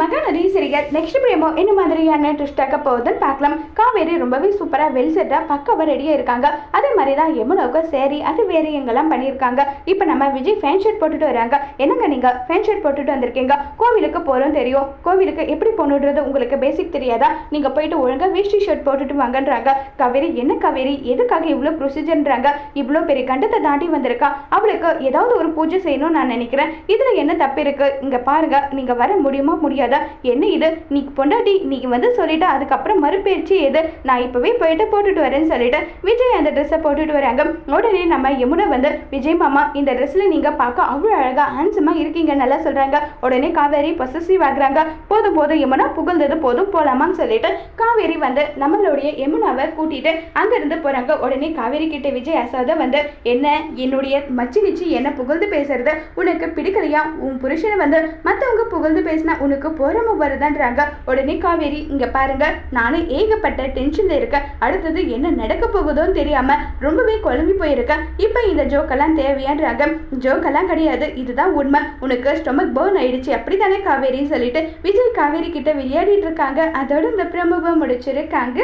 Mahanadi serial next பிரேமோ என்ன மாதிரியான ட்விஸ்டாக போகுதுன்னு பார்க்கலாம். காவேரி ரொம்பவே சூப்பராக வெல் செட்டாக பக்கவாக ரெடியாக இருக்காங்க. அதே மாதிரி தான் யமுனாவுக்கு சரி அது வேறு எங்கெல்லாம் பண்ணியிருக்காங்க. இப்போ நம்ம விஜய் ஃபேன் ஷர்ட் போட்டுட்டு வராங்க. என்னங்க நீங்கள் ஃபேன் ஷர்ட் போட்டுட்டு வந்திருக்கீங்க? கோவிலுக்கு போகிறோம் தெரியும். கோவிலுக்கு எப்படி போகணுன்றது உங்களுக்கு பேசிக் தெரியாதா? நீங்கள் போயிட்டு ஒழுங்காக வேஷ்டி ஷர்ட் போட்டுட்டு வாங்கன்றாங்க. காவேரி என்ன காவேரி? எதுக்காக இவ்வளோ ப்ரொசீஜர்ன்றாங்க இவ்வளோ பெரிய கண்டத்தை தாண்டி வந்திருக்கா? அவளுக்கு ஏதாவது ஒரு பூஜை செய்யணும்னு நான் நினைக்கிறேன். இதில் என்ன தப்பு இருக்குது இங்கே பாருங்க. நீங்கள் வர முடியுமா முடியாது? என்ன இது? நீ பொண்டாட்டி நீ வந்து சொல்லிட்டு அதுக்கப்புறம் மறுபயிற்சி எது? நான் இப்போவே போயிட்டு போட்டுட்டு வரேன்னு சொல்லிட்டு விஜய் அந்த ட்ரெஸ்ஸை போட்டுட்டு வராங்க. உடனே நம்ம யமுனை வந்து விஜய் மாமா இந்த ட்ரெஸ்ஸில் நீங்கள் பார்க்க அவ்வளோ அழகாக ஹேண்ட்ஸமாக இருக்கீங்க நல்லா சொல்கிறாங்க உடனே காவேரி பொசசிவ் ஆகுறாங்க. போதும் போதும் யமுனா புகழ்ந்தது போதும் போகலாமான்னு சொல்லிட்டு காவேரி வந்து நம்மளுடைய யமுனாவை கூட்டிட்டு அங்கேருந்து போகிறாங்க உடனே காவேரி கிட்ட விஜய் அசாத வந்து என்ன என்னுடைய மச்சி நிச்சி என்ன புகழ்ந்து பேசுறது? உனக்கு பிடிக்கலையா? உன் புருஷனை வந்து மற்றவங்க புகழ்ந்து பேசினா உனக்கு பொறுமை வருதான்றாங்க. உடனே காவேரி இங்க பாருங்க நானும் ஏகப்பட்ட டென்ஷன்ல இருக்கேன். அடுத்தது என்ன நடக்க போகுதோன்னு தெரியாம ரொம்பவே குழம்பி போயிருக்கேன். இப்போ இந்த ஜோக்கெல்லாம் தேவையான்றாங்க. ஜோக்கெல்லாம் கிடையாது. இதுதான் உண்மை. உனக்கு ஸ்டொமக் பர்ன் ஆயிடுச்சு. அப்படித்தானே காவேரின்னு சொல்லிட்டு விஜய் காவேரி கிட்ட விளையாடிட்டு இருக்காங்க. அதோட இந்த பிரமுகம் முடிச்சிருக்காங்க.